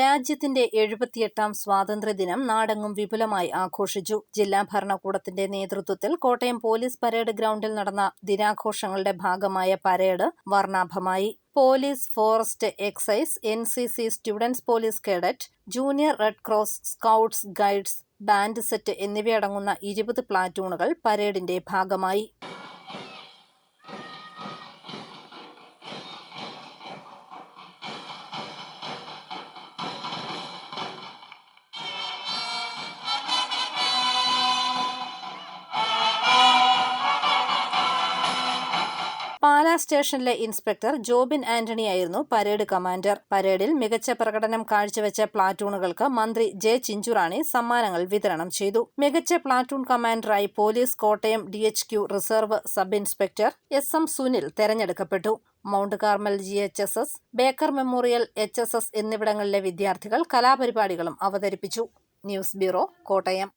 രാജ്യത്തിന്റെ എഴുപത്തിയെട്ടാം സ്വാതന്ത്ര്യദിനം നാടെങ്ങും വിപുലമായി ആഘോഷിച്ചു. ജില്ലാ ഭരണകൂടത്തിന്റെ നേതൃത്വത്തിൽ കോട്ടയം പോലീസ് പരേഡ് ഗ്രൗണ്ടിൽ നടന്ന ദിനാഘോഷങ്ങളുടെ ഭാഗമായ parade വർണാഭമായി. Police forest excise N C C students police cadet junior red cross scouts guides band set എന്നിവയടങ്ങുന്ന ഇരുപത് പ്ലാറ്റൂണുകൾ പരേഡിന്റെ ഭാഗമായി. പാലാ സ്റ്റേഷനിലെ ഇൻസ്പെക്ടർ ജോബിൻ ആന്റണി ആയിരുന്നു പരേഡ് കമാൻഡർ. പരേഡിൽ മികച്ച പ്രകടനം കാഴ്ചവെച്ച പ്ലാറ്റൂണുകൾക്ക് മന്ത്രി ജെ ചിഞ്ചുറാണി സമ്മാനങ്ങൾ വിതരണം ചെയ്തു. മികച്ച platoon കമാൻഡറായി police Kottayam D H Q reserve sub inspector S M Sunil തെരഞ്ഞെടുക്കപ്പെട്ടു. Mount Carmel G H S S Baker memorial H S S എന്നിവിടങ്ങളിലെ വിദ്യാർത്ഥികൾ കലാപരിപാടികളും അവതരിപ്പിച്ചു. News bureau Kottayam.